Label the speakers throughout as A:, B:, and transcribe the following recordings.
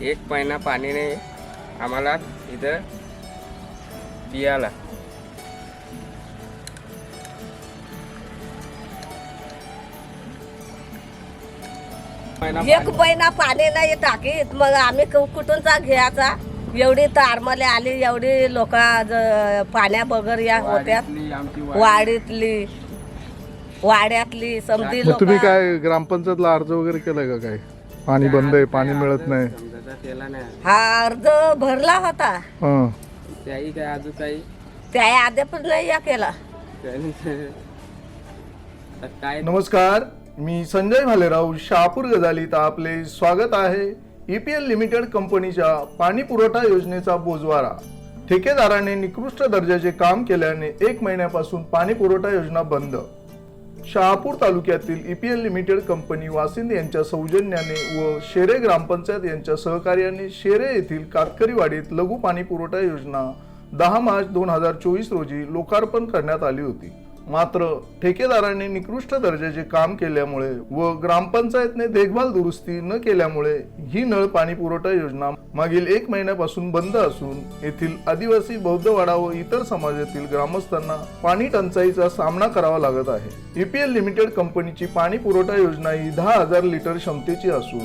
A: एक महिना पाणी नाही आम्हाला इथं पियाला.
B: एक महिना पाणी नाही टाकीत मग आम्ही कु- कुठूनचा घ्यायचा? एवढी तारमले आली एवढी लोक पाण्या बगर या होत्या.
A: वाडीतली
B: वाड्यातली लोक
C: तुम्ही काय ग्रामपंचायतला अर्ज वगैरे केलाय का काय पाणी बंद आहे पाणी मिळत नाही.
A: केला नाही
B: हा अर्ज भरला होता.
C: हं.
A: त्याही काय अजून काही?
B: त्या अद्याप नाही या केला.
A: काय
C: नमस्कार मी संजय भालेराव शहापूर गजालीत आपले स्वागत आहे. ईपीएल लिमिटेड कंपनीच्या पाणी पुरवठा योजनेचा बोजवारा. ठेकेदाराने निकृष्ट दर्जाचे काम केल्याने एक महिन्यापासून पाणी पुरवठा योजना बंद. शहापूर तालुक्यातील ईपीएल लिमिटेड कंपनी वासिंद यांच्या सौजन्याने व शेरे ग्रामपंचायत यांच्या सहकार्याने शेरे येथील कातकरीवाडीत लघु पाणी पुरवठा योजना दहा मार्च दोन हजार चोवीस रोजी लोकार्पण करण्यात आली होती. मात्र ठेकेदारांनी निकृष्ट दर्जाचे काम केल्यामुळे व ग्रामपंचायतने देखभाल दुरुस्ती न केल्यामुळे ही नळ पाणी पुरवठा योजना मागील एक महिन्यापासून बंद असून येथील आदिवासी बौद्धवाडा व इतर समाजातील ग्रामस्थांना पाणी टंचाईचा सामना करावा लागत आहे. ईपीएल लिमिटेड कंपनीची पाणी पुरवठा योजना ही दहा हजार लिटर क्षमतेची असून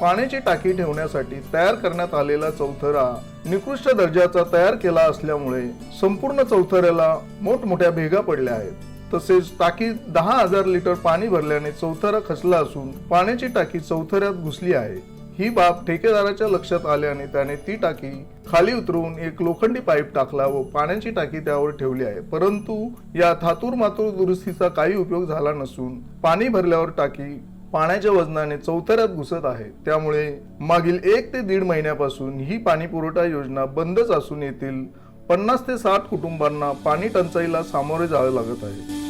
C: पाण्याची टाकी ठेवण्यासाठी तयार करण्यात आलेला चौथरा निकृष्ट दर्जाचा तयार केला असल्यामुळे संपूर्ण चौथऱ्याला मोठमोठ्या भेगा पडल्या आहेत. तसेच टाकी दहा हजार लिटर पाणी भरल्याने चौथरा खचला असून पाण्याची टाकी चौथऱ्यात घुसली आहे. ही बाब ठेकेदाराच्या लक्षात आल्याने त्याने ती टाकी खाली उतरवून एक लोखंडी पाईप टाकला व पाण्याची टाकी त्यावर ठेवली आहे. परंतु या थातूर मातूर दुरुस्तीचा काही उपयोग झाला नसून पाणी भरल्यावर टाकी पाण्याच्या वजनाने चौथऱ्यात घुसत आहे. त्यामुळे मागील एक ते दीड महिन्यापासून ही पाणी पुरवठा योजना बंदच असून येथील पन्नास ते साठ कुटुंबांना पाणी टंचाईला सामोरे जावे लागत आहे.